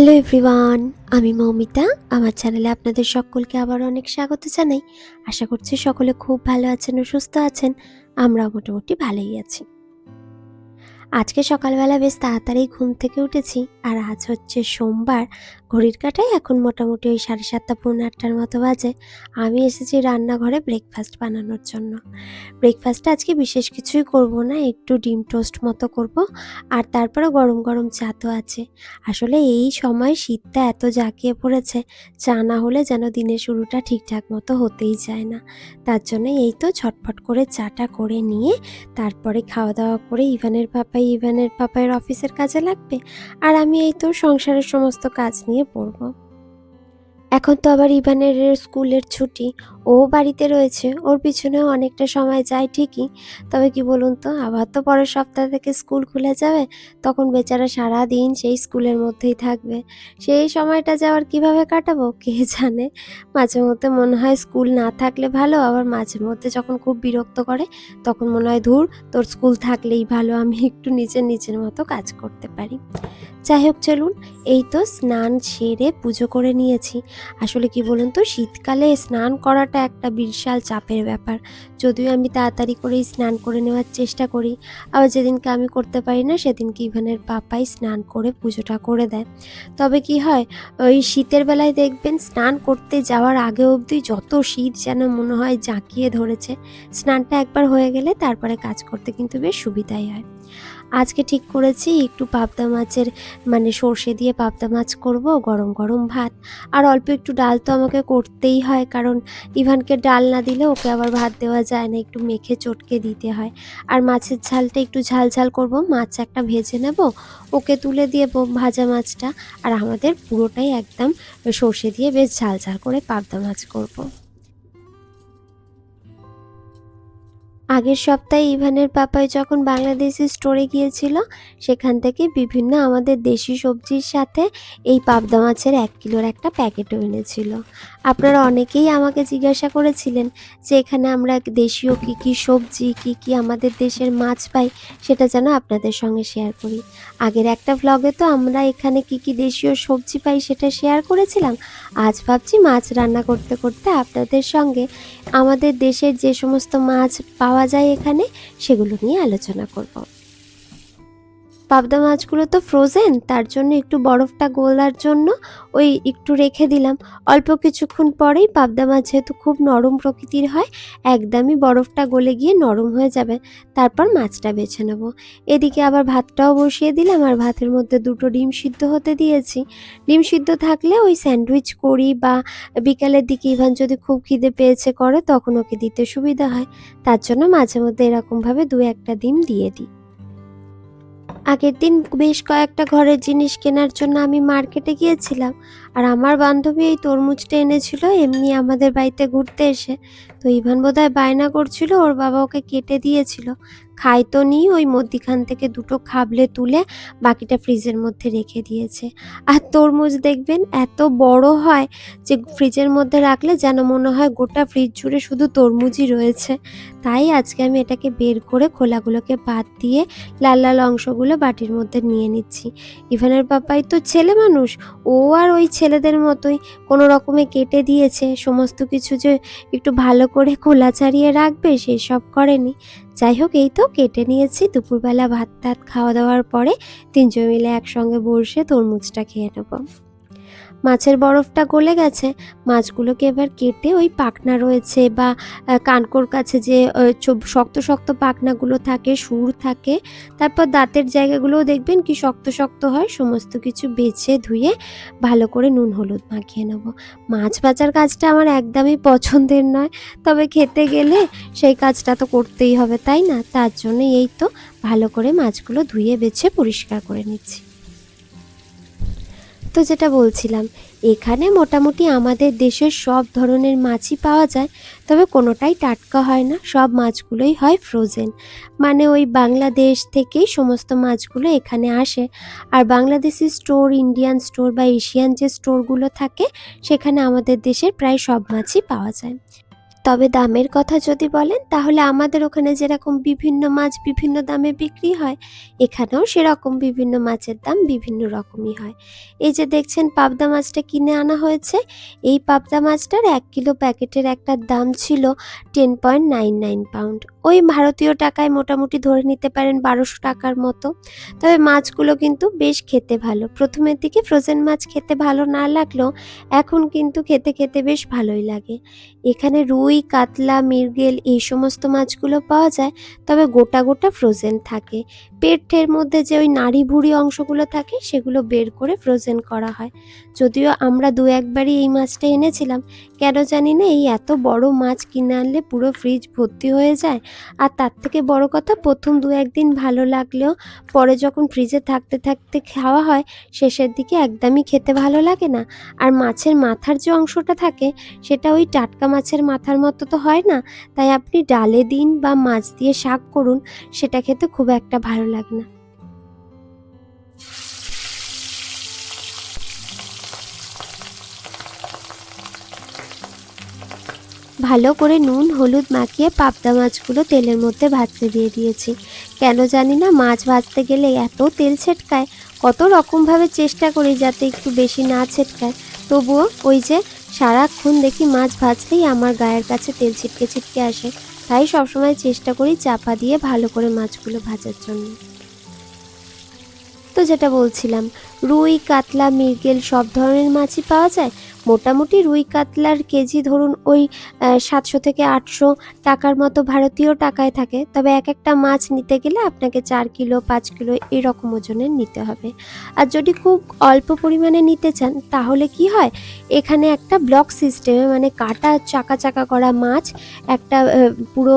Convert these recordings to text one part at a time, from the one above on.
Hello everyone আমি মৌমিতা। আমার চ্যানেলে আপনাদের সকলকে আবার অনেক স্বাগত জানাই। আশা করছি সকলে খুব ভালো আছেন ও সুস্থ আছেন। আমরাও মোটামুটি ভালোই আছি। আজকে সকালবেলা বেশ তাড়াতাড়ি ঘুম থেকে উঠেছি আর আজ হচ্ছে সোমবার। ঘড়ির কাটায় এখন মোটামুটি ওই সাড়ে সাতটা, পৌনে আটটার মতো বাজে। আমি এসেছি রান্নাঘরে ব্রেকফাস্ট বানানোর জন্য। ব্রেকফাস্টটা আজকে বিশেষ কিছুই করব না, একটু ডিম টোস্ট মতো করব, আর তারপরে গরম গরম চা তো আছে। আসলে এই সময় শীতটা এত জাঁকিয়ে পড়েছে, চা না হলে যেন দিনের শুরুটা ঠিকঠাক মতো হতেই চায় না। তার জন্য এই তো ছটফট করে চাটা করে নিয়ে, তারপরে খাওয়া দাওয়া করে ইভানের পাপাই, ইভানের পাপাইয়ের অফিসের কাজে লাগবে। আর আমি এই তো সংসারের সমস্ত কাজ নিয়ে পড়ব। এখন তো আবার ইভানের স্কুলের ছুটি। ও বাড়িতে রয়েছে, ওর পিছনেও অনেকটা সময় যায় ঠিকই। তবে কি বলুন তো, আবার তো পরের সপ্তাহ থেকে স্কুল খুলে যাবে, তখন বেচারা সারা দিন সেই স্কুলের মধ্যেই থাকবে। সেই সময়টা যাওয়ার কীভাবে কাটাবো, কে জানে? মাঝে মধ্যে মনে হয় স্কুল না থাকলে ভালো, আবার মাঝে মধ্যে যখন খুব বিরক্ত করে, তখন মনে হয়, ধুর, তোর স্কুল থাকলেই ভালো, আমি একটু নিজের নিজের মতো কাজ করতে পারি। যাই হোক, চলুন, এই তো স্নান সেরে পুজো করে নিয়েছি। আসলে কি বলুন তো, শীতকালে স্নান করাটা একটা বিশাল চাপের ব্যাপার। যদিও আমি তাড়াতাড়ি করেই স্নান করে নেওয়ার চেষ্টা করি, আবার যেদিনকে আমি করতে পারি না, সেদিনকে ইভানের পাপাই স্নান করে পুজোটা করে দেয়। তবে কি হয়, ওই শীতের বেলায় দেখবেন স্নান করতে যাওয়ার আগে অবধি যত শীত যেন মনে হয় জাঁকিয়ে ধরেছে, স্নানটা একবার হয়ে গেলে তারপরে কাজ করতে কিন্তু বেশ সুবিধাই হয়। আজকে ঠিক করেছি, একটু পাবদা মাছের মানে সর্ষে দিয়ে পাবদা মাছ করব, গরম গরম ভাত। আর অল্প একটু ডাল তো আমাকে করতেই হয়, কারণ ইভানকে ডাল না দিলে ওকে আবার ভাত দেওয়া যায় না, একটু মেখে চটকে দিতে হয়। আর মাছের ঝালটা একটু ঝাল ঝাল করব, মাছ একটা ভেজে নেব, ওকে তুলে দিয়ে ভাজা মাছটা। আর আমাদের পুরোটাই একদম সর্ষে দিয়ে বেশ ঝাল ঝাল করে পাবদা মাছ করব। আগের সপ্তাহে ইভানের পাপাই যখন বাংলাদেশি স্টোরে গিয়েছিল, সেখান থেকে বিভিন্ন আমাদের দেশি সবজির সাথে এই পাবদা মাছের এক কিলোর একটা প্যাকেটও এনেছিল। আপনারা অনেকেই আমাকে জিজ্ঞাসা করেছিলেন যে এখানে আমরা দেশীয় কী কী সবজি, কী কী আমাদের দেশের মাছ পাই, সেটা যেন আপনাদের সঙ্গে শেয়ার করি। আগের একটা ভ্লগে তো আমরা এখানে কী কী দেশীয় সবজি পাই সেটা শেয়ার করেছিলাম। আজ ভাবছি মাছ রান্না করতে করতে আপনাদের সঙ্গে আমাদের দেশের যে সমস্ত মাছ পাওয়া যায় এখানে সেগুলো নিয়ে আলোচনা করব। পাবদা মাছগুলো তো ফ্রোজেন তার জন্য একটু বরফটা গলার জন্য ওই একটু রেখে দিলাম। অল্প কিছুক্ষণ পরেই পাবদা মাছ যেহেতু খুব নরম প্রকৃতির হয়, একদমই বরফটা গলে গিয়ে নরম হয়ে যাবে। তারপর মাছটা বেছে নেব। এদিকে আবার ভাতটাও বসিয়ে দিলাম আর ভাতের মধ্যে দুটো ডিম সিদ্ধ হতে দিয়েছি। ডিম সিদ্ধ থাকলে ওই স্যান্ডউইচ করি বা বিকালের দিকে ইভান যদি খুব খিদে পেয়েছে করে, তখন ওকে দিতে সুবিধা হয়। তার জন্য মাঝে মধ্যে এরকমভাবে দু একটা ডিম দিয়ে দিই। আগের দিন বেশ কয়েকটা ঘরের জিনিস কেনার জন্য আমি মার্কেটে গিয়েছিলাম। আর আমার বান্ধবী এই তরমুজটা এনেছিল, এমনি আমাদের বাড়িতে ঘুরতে এসে। তো ইভান বোধহয় বায়না করছিল, ওর বাবা ওকে কেটে দিয়েছিল। খাই তো নি, ওই মধ্যিখান থেকে দুটো খাবলে তুলে বাকিটা ফ্রিজের মধ্যে রেখে দিয়েছে। আর তরমুজ দেখবেন, এত বড় হয় যে ফ্রিজের মধ্যে রাখলে যেন মনে হয় গোটা ফ্রিজ জুড়ে শুধু তরমুজই রয়েছে। তাই আজকে আমি এটাকে বের করে খোলাগুলোকে বাদ দিয়ে লাল লাল অংশগুলো বাটির মধ্যে নিয়ে নিচ্ছি। ইভানের পাপাই তো ছেলে মানুষ, ও আর ওই ছেলেদের মতোই কোনো রকমে কেটে দিয়েছে। সমস্ত কিছু যে একটু ভালো করে খোলা ছাড়িয়ে রাখবে সেসব করেনি। যাই হোক, এই তো কেটে নিয়েছি। দুপুরবেলা ভাত টাত খাওয়া দাওয়ার পরে তিনজন মিলে একসঙ্গে বসে তরমুজটা খেয়ে নেব। মাছের বরফটা গলে গেছে। মাছগুলোকে এবার কেটে ওই পাখনা রয়েছে বা কানকোর কাছে যে শক্ত শক্ত পাখনাগুলো থাকে, সুর থাকে, তারপর দাঁতের জায়গাগুলোও দেখবেন কি শক্ত শক্ত হয়। সমস্ত কিছু বেছে ধুয়ে ভালো করে নুন, হলুদ মাখিয়ে নেব। মাছ ভাজার কাজটা আমার একদমই পছন্দের নয়, তবে খেতে গেলে সেই কাজটা তো করতেই হবে, তাই না? তার জন্য এই তো ভালো করে মাছগুলো ধুয়ে, বেছে, পরিষ্কার করে নিচ্ছি। তো যেটা বলছিলাম, এখানে মোটামুটি আমাদের দেশের সব ধরনের মাছই পাওয়া যায়, তবে কোনোটাই টাটকা হয় না, সব মাছগুলোই হয় ফ্রোজেন মানে ওই বাংলাদেশ থেকেই সমস্ত মাছগুলো এখানে আসে। আর বাংলাদেশি স্টোর ইন্ডিয়ান স্টোর বা এশিয়ান যে স্টোরগুলো থাকে, সেখানে আমাদের দেশের প্রায় সব মাছই পাওয়া যায়। তবে দামের কথা যদি বলেন, তাহলে আমাদের ওখানে যেরকম বিভিন্ন মাছ বিভিন্ন দামে বিক্রি হয়, এখানেও সেরকম বিভিন্ন মাছের দাম বিভিন্ন রকমই হয়। এই যে দেখছেন, পাবদা মাছটা কিনে আনা হয়েছে। এই পাবদা মাছটার এক কিলো প্যাকেটের একটা দাম ছিল ten point nine nine pound ওই ভারতীয় টাকায় মোটামুটি ধরে নিতে পারেন বারোশো টাকার মতো। তবে মাছগুলো কিন্তু বেশ খেতে ভালো। প্রথমের দিকে ফ্রোজেন মাছ খেতে ভালো না লাগলেও এখন কিন্তু খেতে খেতে বেশ ভালোই লাগে। এখানে রুই কাতলা, মৃগেল এই সমস্ত মাছগুলো পাওয়া যায়, তবে গোটা গোটা ফ্রোজেন থাকে। পেটের মধ্যে যে ওই নাড়ি ভুড়ি অংশগুলো থাকে, সেগুলো বের করে ফ্রোজেন করা হয়। যদিও আমরা দু একবারই এই মাছটা এনেছিলাম, কেন জানি না এই এত বড় মাছ কিনে আনলে পুরো ফ্রিজ ভর্তি হয়ে যায়। আর তার থেকে বড় কথা, প্রথম দু একদিন ভালো লাগলেও, পরে যখন ফ্রিজে থাকতে থাকতে খাওয়া হয়, শেষের দিকে একদমই খেতে ভালো লাগে না। আর মাছের মাথার যে অংশটা থাকে, সেটা ওই টাটকা মাছের মাথার মতো তো হয় না। তাই আপনি ডালে দিন বা মাছ দিয়ে শাক করুন, সেটা খেতে খুব একটা ভালো লাগে না। ভালো করে নুন, হলুদ মাখিয়ে পাবদা মাছগুলো তেলের মধ্যে ভাজতে দিয়ে দিয়েছি। কেন জানি না, মাছ ভাজতে গেলে এত তেল ছেটকায়, কত রকমভাবে চেষ্টা করি যাতে একটু বেশি না ছেটকায়। তবুও ওই যে সারাক্ষণ দেখি মাছ ভাজলেই আমার গায়ের কাছে তেল ছিটকে ছিটকে আসে। তাই সবসময় চেষ্টা করি চাপা দিয়ে ভালো করে মাছগুলো ভাজার জন্য। তো যেটা বলছিলাম, রুই, কাতলা, মৃগেল সব ধরনের মাছই পাওয়া যায়? মোটামুটি রুই কাতলার কেজি ধরুন ওই সাতশো থেকে আটশো টাকার মতো ভারতীয় টাকায় থাকে। তবে এক একটা মাছ নিতে গেলে আপনাকে চার কিলো, পাঁচ কিলো এরকম ওজনের নিতে হবে। আর যদি খুব অল্প পরিমাণে নিতে চান, তাহলে কি হয়, এখানে একটা ব্লক সিস্টেমে মানে কাটা, চাকা চাকা করা মাছ একটা পুরো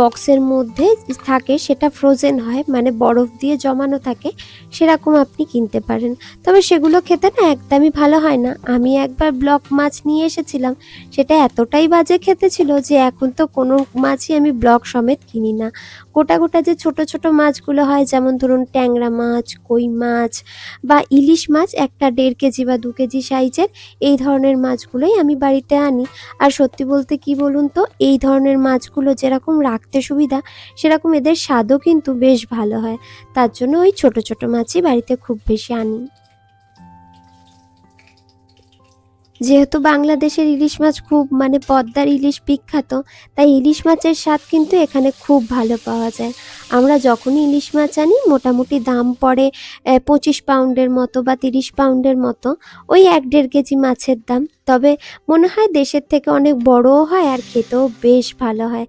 বক্সের মধ্যে থাকে, সেটা ফ্রোজেন হয় মানে বরফ দিয়ে জমানো থাকে, সেরকম আপনি কিনতে পারেন। তবে সেগুলো খেতে না একদমই ভালো হয় না। আমি একবার ব্লক মাছ নিয়ে এসেছিলাম, সেটা এতটাই বাজে খেতে ছিল যে এখন তো কোনো মাছই আমি ব্লক সমেত কিনি না। গোটা গোটা যে ছোট ছোট মাছগুলো হয়, যেমন ধরুন ট্যাংরা মাছ, কই মাছ বা ইলিশ মাছ, একটা দেড় কেজি বা দু কেজি সাইজের, এই ধরনের মাছগুলোই আমি বাড়িতে আনি। আর সত্যি বলতে কি বলুন তো, এই ধরনের মাছগুলো যেরকম রাখতে সুবিধা, সেরকম এদের স্বাদও কিন্তু বেশ ভালো হয়। তার জন্য ওই ছোট ছোট মাছই বাড়িতে খুব বেশি আনি। যেহেতু বাংলাদেশের ইলিশ মাছ খুব মানে পদ্মার ইলিশ বিখ্যাত, তাই ইলিশ মাছের স্বাদ কিন্তু এখানে খুব ভালো পাওয়া যায়। আমরা যখনই ইলিশ মাছ আনি, মোটামুটি দাম পড়ে পঁচিশ পাউন্ডের মতো বা তিরিশ পাউন্ডের মতো, ওই এক দেড় কেজি মাছের দাম। তবে মনে হয় দেশের থেকে অনেক বড়ও হয় আর খেতেও বেশ ভালো হয়।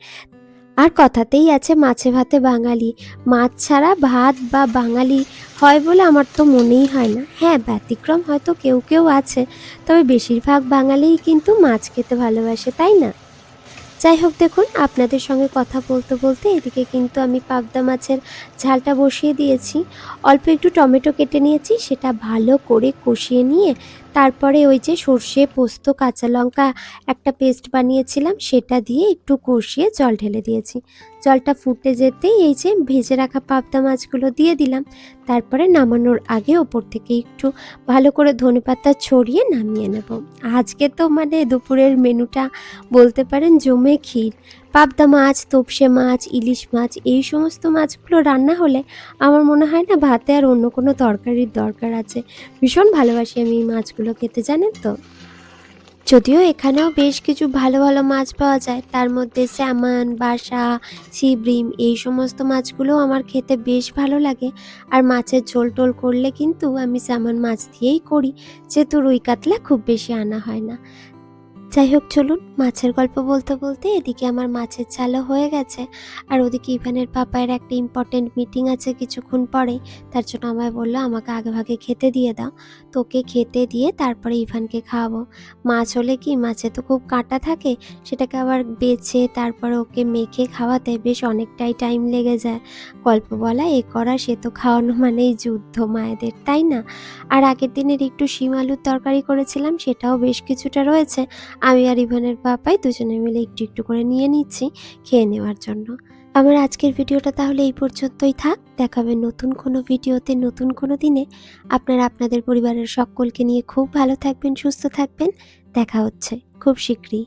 আর কথাতেই আছে মাছে ভাতে বাঙালি। মাছ ছাড়া ভাত বা বাঙালি হয় বলে আমার তো মনেই হয় না। হ্যাঁ ব্যতিক্রম হয়তো কেউ কেউ আছে, তবে বেশিরভাগ বাঙালিই কিন্তু মাছ খেতে ভালোবাসে, তাই না? যাই হোক, দেখুন, আপনাদের সঙ্গে কথা বলতে বলতে এদিকে কিন্তু আমি পাবদা মাছের ঝালটা বসিয়ে দিয়েছি। অল্প একটু টমেটো কেটে নিয়েছি, সেটা ভালো করে কষিয়ে নিয়ে তারপরে ওই যে সর্ষে, পোস্ত, কাঁচা লঙ্কা একটা পেস্ট বানিয়েছিলাম, সেটা দিয়ে একটু কষিয়ে জল ঢেলে দিয়েছি। জলটা ফুটে যেতেই এই যে ভেজে রাখা পাবদা মাছগুলো দিয়ে দিলাম। তারপরে নামানোর আগে ওপর থেকে একটু ভালো করে ধনেপাতা ছড়িয়ে নামিয়ে নেব। আজকে তো মানে দুপুরের মেনুটা বলতে পারেন জমে ক্ষীর। পাবদা মাছ, তোপসে মাছ, ইলিশ মাছ, এই সমস্ত মাছগুলো রান্না হলে আমার মনে হয় না ভাতে আর অন্য কোনো তরকারির দরকার আছে। ভীষণ ভালোবাসি আমি এই মাছগুলো খেতে, জানেন তো? যদিও এখানেও বেশ কিছু ভালো ভালো মাছ পাওয়া যায়। তার মধ্যে স্যামন, বাসা সিব্রিম এই সমস্ত মাছগুলোও আমার খেতে বেশ ভালো লাগে। আর মাছের ঝোল টোল করলে কিন্তু আমি স্যামন মাছ দিয়েই করি। যেহেতু রুই কাতলা খুব বেশি আনা হয় না। যাই হোক চলুন মাছের গল্প বলতে বলতে এদিকে আমার মাছের চালও হয়ে গেছে। আর ওদিকে ইভানের পাপায়ের একটা ইম্পর্টেন্ট মিটিং আছে কিছুক্ষণ পরে। তার জন্য আমায় বলল, আমাকে আগে ভাগে খেতে দিয়ে দাও। তোকে খেতে দিয়ে তারপরে ইভানকে খাওয়াবো। মাছ হলে কি, মাছে তো খুব কাঁটা থাকে। সেটাকে আবার বেছে তারপরে ওকে মেখে খাওয়াতে বেশ অনেকটাই টাইম লেগে যায়। গল্প বলা, এ করা, সে তো খাওয়ানো মানেই যুদ্ধ মায়েদের, তাই না? আর আগের দিনের একটু শিম আলুর তরকারি করেছিলাম, সেটাও বেশ কিছুটা রয়েছে। আমি আর ইভানের পাপাই দুজনে মিলে একটু একটু করে নিয়ে নিচ্ছি খেয়ে নেওয়ার জন্য। আমার আজকের ভিডিওটা তাহলে এই পর্যন্তই থাক। দেখাবে নতুন কোনো ভিডিওতে, নতুন কোনো দিনে। আপনারা আপনাদের পরিবারের সকলকে নিয়ে খুব ভালো থাকবেন, সুস্থ থাকবেন। দেখা হচ্ছে খুব শীঘ্রই।